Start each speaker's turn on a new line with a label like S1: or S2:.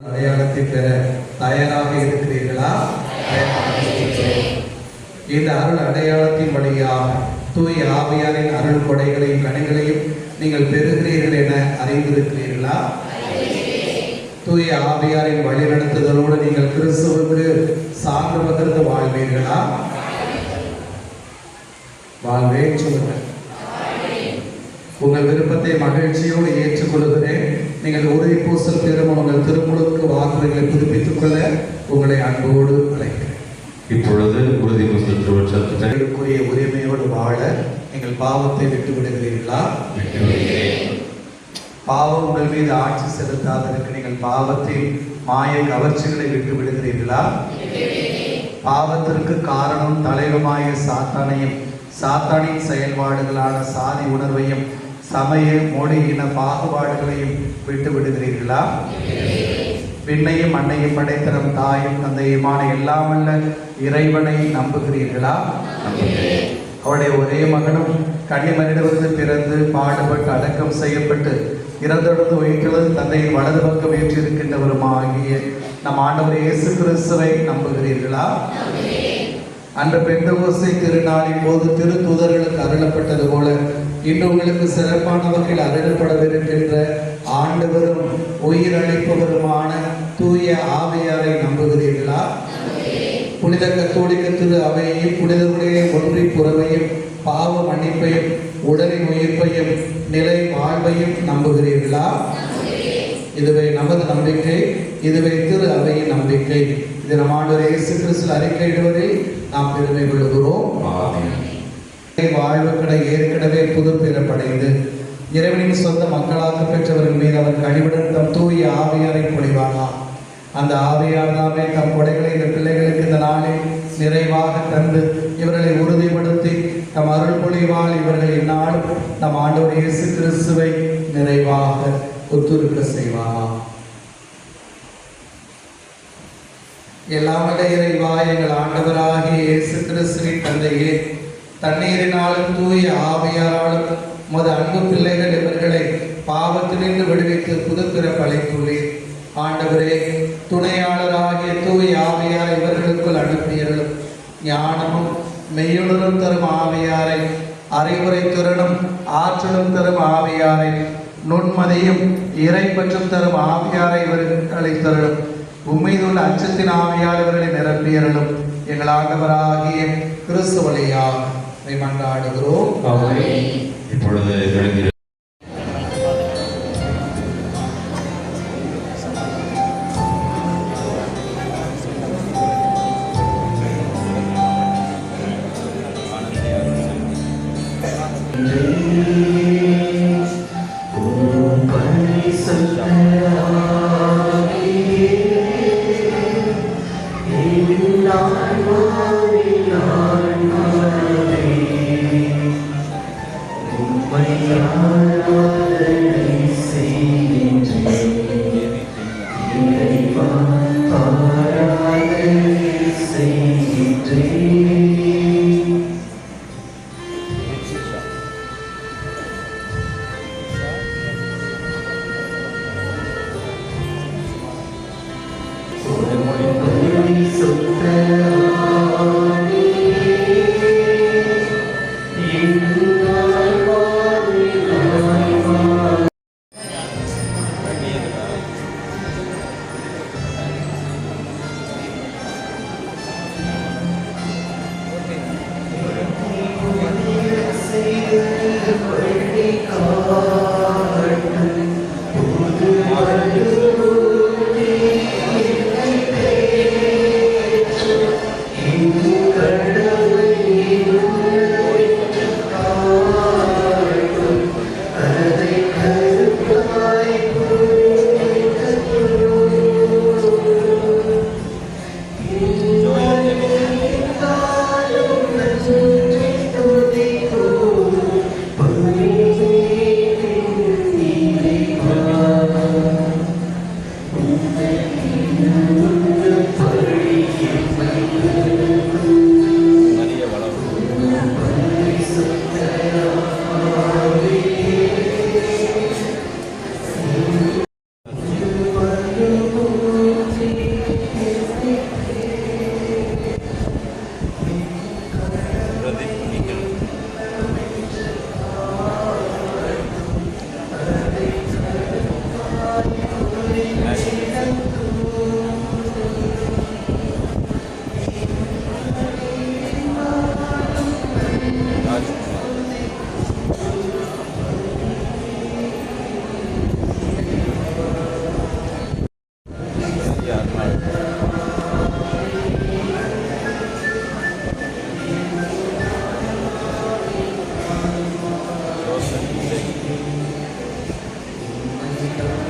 S1: அடையாளத்தை பெற தயாராக இருக்கிறீர்களா இந்த அருள் அடையாளத்தின் வழியாக தூய ஆவியாரின் அருள் கொடைகளையும் கனிகளையும் நீங்கள் பெறுகிறீர்கள் என அறிந்திருக்கிறீர்களா? தூய ஆவியாரின் வழிநடத்துதலோடு நீங்கள் கிறிஸ்துவுக்கு சான்று பகிர்ந்து வாழ்வீர்களா? வாழ்வேன். சொல்லுங்கள். உங்கள் விருப்பத்தை மகிழ்ச்சியோடு ஏற்றுக்கொள்கிறேன். நீங்கள் உறுதி பூசல் பெறும் உங்கள் திருமுழுக்கு வாக்குறுதிகளை புதுப்பித்துக் கொள்ள உங்களை அன்போடு அழைக்கிறேன்.
S2: இப்பொழுது உறுதி முதல் திருவச்சத்தை
S1: உங்களுக்குரிய உரிமையோடு வாழ நீங்கள் பாவத்தை விட்டு விடுகிறீர்களா? பாவம் உங்கள் மீது ஆட்சி செலுத்தாததற்கு நீங்கள் பாவத்தின் மாய கவர்ச்சிகளை விட்டு விடுகிறீர்களா? பாவத்திற்கு காரணம் தலைவமாய சாத்தானையும் சாத்தானின் செயல்பாடுகளான சாதி உணர்வையும் சமய மொழி இன பாகுபாடுகளையும் விட்டு விடுகிறீர்களா? விண்ணையும் மண்ணையும் படைத்தரும் தாயும் தந்தையுமான எல்லாமல்ல இறைவனை நம்புகிறீர்களா? அவருடைய ஒரே மகனும் கனிமனிடமிருந்து பிறந்து பாடுபட்டு அடக்கம் செய்யப்பட்டு இறந்தொடர்ந்து உயிர்த்தெழுந்து தந்தையின் வலது பக்கம் ஏற்றிருக்கின்றவருமாகிய நம் ஆண்டவர் இயேசு கிறிஸ்துவை நம்புகிறீர்களா? அன்று பெந்தகோசை திருநாளின் போது திருத்தூதர்களுக்கு அருளப்பட்டது போல இன்று உங்களுக்கு சிறப்பான வகையில் அருளப்படவிருக்கின்ற ஆண்டவரும் உயிரளிப்பவருமான தூய ஆவையாரை நம்புகிறீர்களா? புனித கத்தோலிக்க திரு அவையையும் புனிதருடைய ஒன்றி புறவையும் பாவ மன்னிப்பையும் உடலின் உயிர்ப்பையும் நிலை வாழ்வையும் நம்புகிறீர்களா? இதுவே நமது நம்பிக்கை இதுவே திரு அவையின் நம்பிக்கை. இது நம் ஆண்டு இயேசு கிறிஸ்து அறிக்கையிடுவதில் நாம் பெருமை கொள்கிறோம் வாழ்வுக்கடை ஏற்கனவே புது பிறப்படைந்து இறைவனின் சொந்த மக்களாக பெற்றவர்கள் மீது அவர் கனிவுடன் தம் தூய ஆவியாரை பொழிவானா அந்த ஆவியார் தாமே தம் கொடைகளை இந்த பிள்ளைகளுக்கு இந்த நாளில் நிறைவாக தந்து இவர்களை உறுதிப்படுத்தி தம் அருள் பொழிவால் இவர்கள் இந்நாளும் நம் ஆண்டவர் இயேசு கிறிஸ்துவை நிறைவாக ஒத்துருக்க செய்வானா? எல்லாமல்ல இறைவா எங்கள் ஆண்டவராகிய இயேசு கிறிஸ்துவின் தந்தையே தண்ணீரினாலும் தூய ஆவையாராலும் மது அன்பு பிள்ளைகள் இவர்களை பாவத்திலிருந்து விடுவித்து புதுப்பிறப்பு அளித்துள்ளீர். ஆண்டவரே துணையாளராகிய தூய ஆவையார் இவர்களுக்குள் அனுப்பியர்களும் ஞானமும் மெய்யுணரும் தரும் ஆவையாரை அறிவுரை திறனும் ஆற்றலும் தரும் ஆவையாரை நுண்மதியும் இறை பற்றும் தரும் ஆவியாரை இவர்களை தருளும் உண்மையிலுள்ள அச்சத்தின் ஆவியால் இவர்களை நிரப்பியறலும் எங்கள் ஆண்டவராகிய கிறிஸ்து வழியாக மன்றாடுகிறோம்.
S2: இப்பொழுது சுத்த Espérate. Thank you.